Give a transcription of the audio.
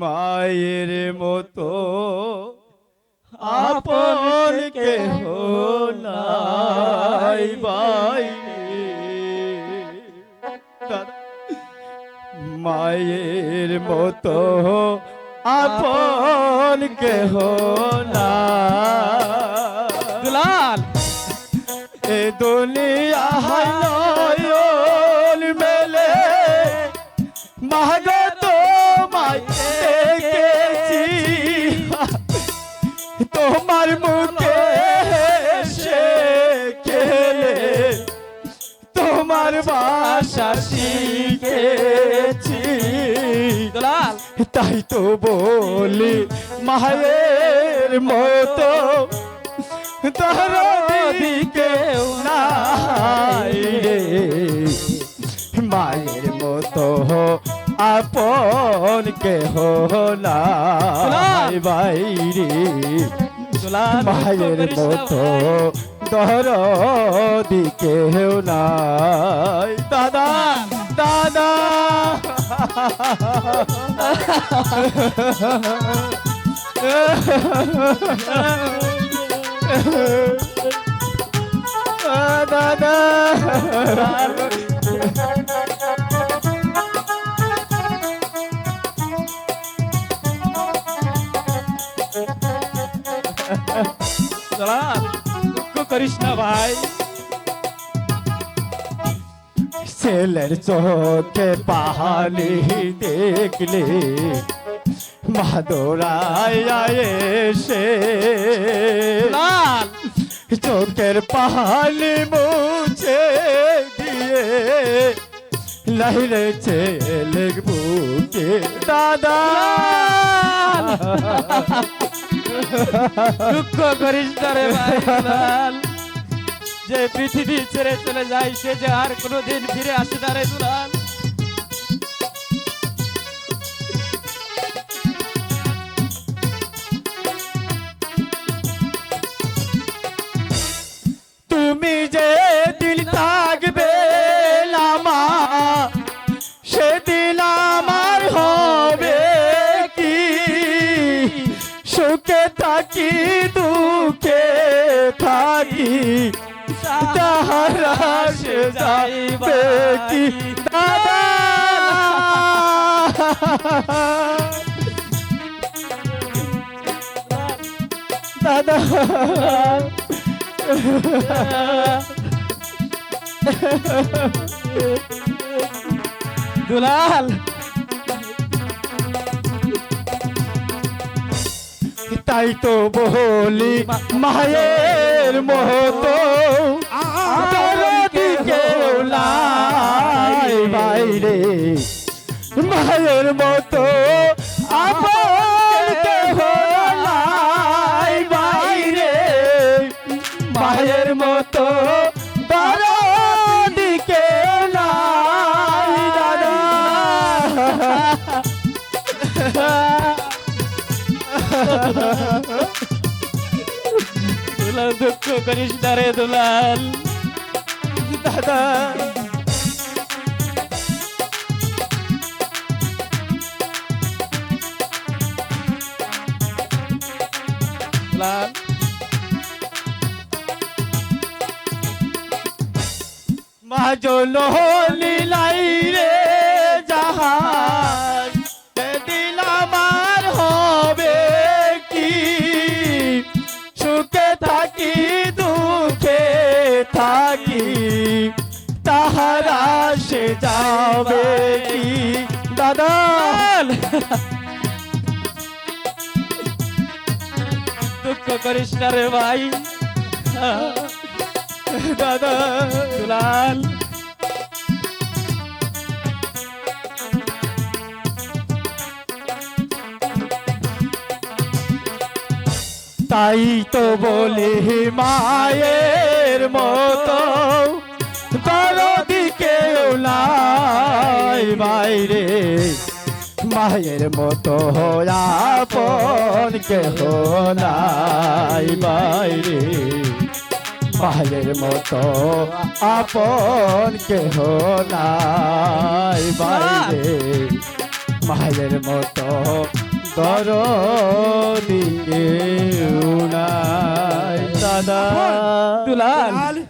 মায়ের মতো। আপন কেহ নাই মায়ের মতো আপন কেহ না দুলাল। এ দুনিয়া নয়ন মেলে। মাগত তোমার মুখে সে খেলে তোমার বাসা শিখেছি। তাই তো বলি মায়ের মতো দিকে মায়ের মতো আপন কেহ নাই বাইরে। মায়ের মতো। দর দিকে নাই। দাদা। দাদা। দাদা। দুঃখ করিস না ভাই ছেলের চোখে পাহাড়ি দেখলে মাদুরায় এসে চোখের পাহাড়ি মুছে দিয়ে লাইরে ছেলে বুকে দাদা দুঃখ করিস ভাই যে পৃথিবী ছেড়ে চলে যায়, সে যে আর কোনোদিন ফিরে আসে না দুলাল। থাকি দুঃখে থাকি? তাহারা সে যাইবে কি? দুলাল! তাই তো বলি মায়ের মতো। বাইরে। মায়ের মতো বাইরে। মায়ের মতো দুলাল দুঃখ করিস না রে দুলাল। দাদা। দুলাল। মাজল লীলাই রে। তাহারা সে যাবে কি? দাদা! দুঃখ করিস না রে ভাই। দাদা দুলাল। তাই তো বলি মায়ের মতো। দিকে নাই বাইরে মায়ের মতো আপন কেহ নাই বাইরে। মায়ের মতো আপন কেহ নাই বাইরে। মায়ের মতো দরদি কেউ নাই। দাদা। দুলাল।